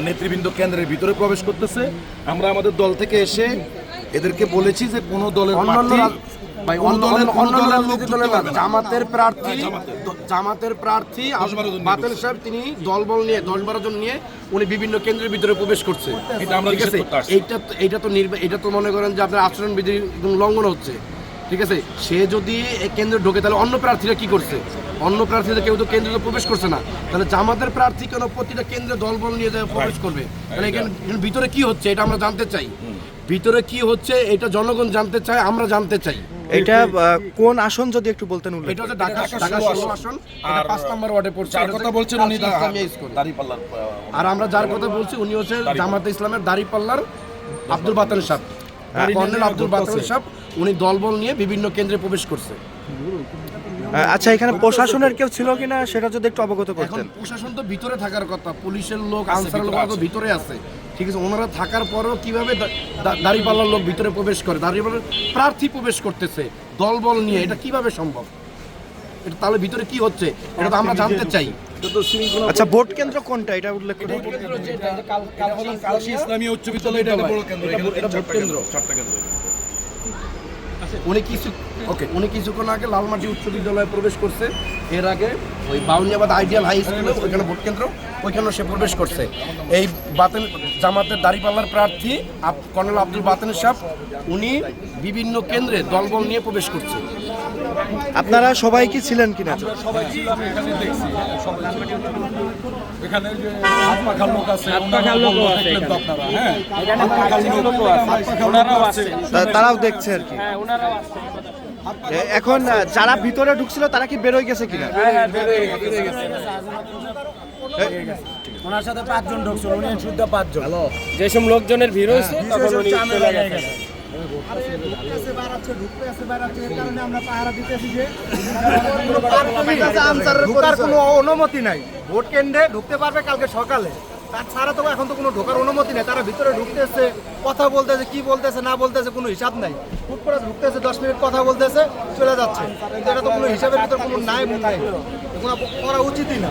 নেতৃবৃন্দ কেন্দ্রের ভিতরে প্রবেশ করতেছে আমরা আমাদের দল থেকে এসে এদেরকে বলেছি যে কোনো দলের। জামাতের প্রার্থী হ্যাঁ, জামাতের। প্রার্থী বাতেল সাহেব তিনি দলবল নিয়ে দশ বারো জন নিয়ে উনি বিভিন্ন কেন্দ্রের ভিতরে প্রবেশ করছে এটা আমরা। এইটা তো- এটা তো মনে করেন যে আপনার আচরণবিধি লঙ্ঘন হচ্ছে ঠিক আছে? সে যদি কেন্দ্রে ঢোকে তাহলে অন্য প্রার্থীরা কি করছে? অন্য প্রার্থীরা কেউ তো কেন্দ্রে তো প্রবেশ করছে না। তাহলে জামাতের প্রার্থী কেন প্রতিটা কেন্দ্রে দলবল নিয়ে যায় প্রবেশ করবে? তাহলে এখানে ভিতরে কি হচ্ছে এটা আমরা জানতে চাই। ভিতরে কি হচ্ছে এটা জনগণ জানতে চায় আমরা জানতে চাই। এটা কোন আসন যদি একটু বলতেন উল্লেখ এটা হচ্ছে ঢাকা ষোলো আসন। এটা আর পাঁচ নম্বর ওয়ার্ডে পড়ছে। এটা কথা বলছেন উনি। দাঁড়িপাল্লার আর আমরা যার কথা বলছি উনি হচ্ছে জামাতে ইসলামের দাড়িপাল্লার আব্দুল বাতান সাহেব। কর্নেল আব্দুল বাতাল সাহেব উনি দলবল নিয়ে বিভিন্ন কেন্দ্রে প্রবেশ করছে। আচ্ছা এখানে প্রশাসনের কেউ ছিল কিনা সেটা যদি একটু অবগত করতেন। প্রশাসন তো ভিতরে থাকার কথা পুলিশের লোক আছে, আনসারের লোক ভিতরে তো আছে। ভিতরে আছে। ঠিক আছে ওনারা থাকার পরেও কীভাবে দা- দা- লোক ভিতরে প্রবেশ করে? দাঁড়িয়ে প্রার্থী প্রবেশ করতেছে দলবল নিয়ে এটা কীভাবে সম্ভব? এটা তাহলে ভিতরে কি হচ্ছে? এটা তো আমরা জানতে চাই। আচ্ছা ভোট কেন্দ্র কোনটা? এটা উল্লেখ কালশী ইসলামী উচ্চ বিদ্যালয় এটা বড় কেন্দ্র এটা ভোট কেন্দ্র। চারটা কেন্দ্র উনি কিছু ওকে উনি কিছুক্ষণ আগে লালমাটি উচ্চ বিদ্যালয়ে প্রবেশ করছে। এর আগে ওই বাউনিয়াবাদ আইডিয়াল হাই স্কুলে ওইখানে ভোট কেন্দ্র ওইখানে সে প্রবেশ করছে। এই বাতেন জামাতের দাঁড়িপাল্লার প্রার্থী আপ- কর্নেল আব্দুল বাতেন সাহেব উনি বিভিন্ন কেন্দ্রে দলবল নিয়ে প্রবেশ করছে। আপনারা সবাই কি ছিলেন কিনা? সবাই ছিলাম এখানে দেখছি এখানে যে হাত লোক আছে ওনারাও বলল, দেখলেন আপনারা, হ্যাঁ? হাত লোক, হাত পাখার আছে। তারাও দেখছে আর কি। এ- এখন যারা ভিতরে ঢুকছিল তারা কি বেরোয় গেছে কিনা? ওনার সাথে পাঁচজন ঢুকছিল উনি শুদ্ধ পাঁচজন। যেসব লোকজনের ভিড় হয়েছে তখন উনি চলে গেছে। কোনো অনুমতি নাই। ভোট কেন্দ্রে ঢুকতে পারবে কালকে সকালে। তার ছাড়া তো এখন তো কোনো ঢোকার অনুমতি নেই। তারা ভিতরে ঢুকতেছে, কথা বলতেছে, কি বলতেছে, না বলতেছে, কোনো হিসাব নাই। হুট করে ঢুকতেছে, দশ মিনিট কথা বলতেছে, চলে যাচ্ছে। এটা তো কোনো হিসাবের ভিতর কোনো নাই নাই এগুলো করা উচিতই না।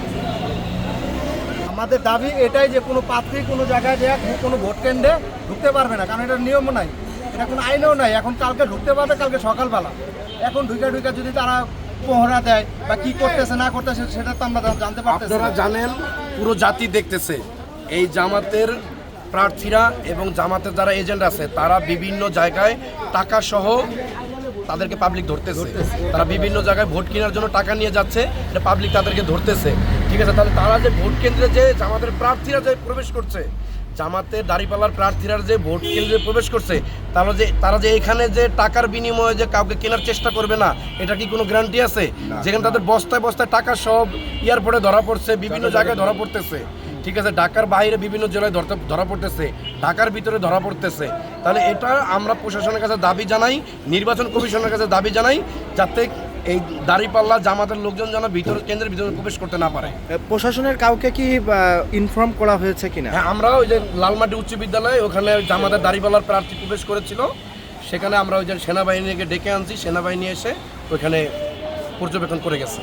আমাদের দাবি এটাই যে কোনো প্রার্থী কোনো জায়গায় যে কোনো ভোট কেন্দ্রে ঢুকতে পারবে না, কারণ এটার নিয়ম নাই। এটা কোনো আইনও নাই, এখন কালকে ঢুকতে পারবে, কালকে সকালবেলা। এখন ঢুকে ঢুকে যদি তারা পহরা দেয় বা কি করতেছে, না করতেছে, সেটা তো আমরা জানতে পারতেছি জানেন, পুরো জাতি দেখতেছে। এই জামাতের প্রার্থীরা এবং জামাতের যারা এজেন্ট আছে, তারা বিভিন্ন জায়গায় টাকা সহ তাদেরকে পাবলিক ধরতেছে। তারা বিভিন্ন জায়গায় ভোট কেনার জন্য টাকা নিয়ে যাচ্ছে, এটা পাবলিক তাদেরকে ধরতেছে। ঠিক আছে, তাহলে তারা যে ভোট কেন্দ্রে যে জামাতের প্রার্থীরা যে প্রবেশ করছে জামাতের দাঁড়িপাল্লার প্রার্থীরা যে ভোট কেন্দ্রে প্রবেশ করছে তারা যে তারা যে এখানে যে টাকার বিনিময়ে যে কাউকে কেনার চেষ্টা করবে না এটা কি কোনো গ্যারান্টি আছে? যেখানে তাদের বস্তায় বস্তায় টাকা সব এয়ারপোর্টে ধরা পড়ছে বিভিন্ন জায়গায় ধরা পড়তেছে। ঠিক আছে ঢাকার বাইরে বিভিন্ন জেলায় ধরতে ধরা পড়তেছে ঢাকার ভিতরে ধরা পড়তেছে। তাহলে এটা আমরা প্রশাসনের কাছে দাবি জানাই নির্বাচন কমিশনের কাছে দাবি জানাই যাতে এই দাঁড়িপাল্লা জামাতের লোকজন যেন ভিতর কেন্দ্রের ভিতরে প্রবেশ করতে না পারে। প্রশাসনের কাউকে কি ইনফর্ম করা হয়েছে কিনা? হ্যাঁ আমরা ওই যে লালমাটি উচ্চ বিদ্যালয়ে ওখানে জামাতের দাঁড়িপাল্লার প্রার্থী প্রবেশ করেছিল। সেখানে আমরা ওই যে সেনাবাহিনীকে ডেকে আনছি সেনাবাহিনী এসে ওইখানে পর্যবেক্ষণ করে গেছে।